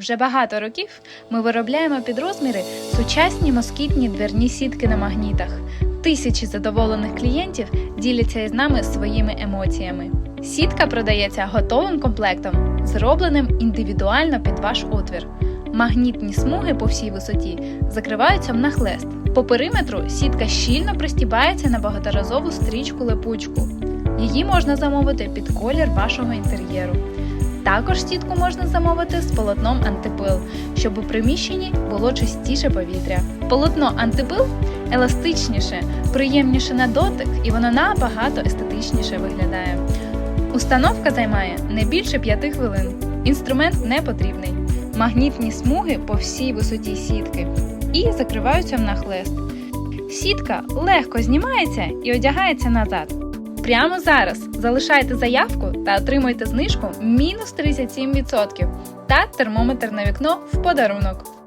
Вже багато років ми виробляємо під розміри сучасні москітні дверні сітки на магнітах. Тисячі задоволених клієнтів діляться із нами своїми емоціями. Сітка продається готовим комплектом, зробленим індивідуально під ваш отвір. Магнітні смуги по всій висоті закриваються в нахлест. По периметру сітка щільно пристібається на багаторазову стрічку липучку. Її можна замовити під колір вашого інтер'єру. Також сітку можна замовити з полотном антипил, щоб у приміщенні було чистіше повітря. Полотно антипил еластичніше, приємніше на дотик і воно набагато естетичніше виглядає. Установка займає не більше 5 хвилин. Інструмент не потрібний. Магнітні смуги по всій висоті сітки і закриваються в нахлест. Сітка легко знімається і одягається назад. Прямо зараз залишайте заявку та отримуйте знижку мінус 37% та термометр на вікно в подарунок.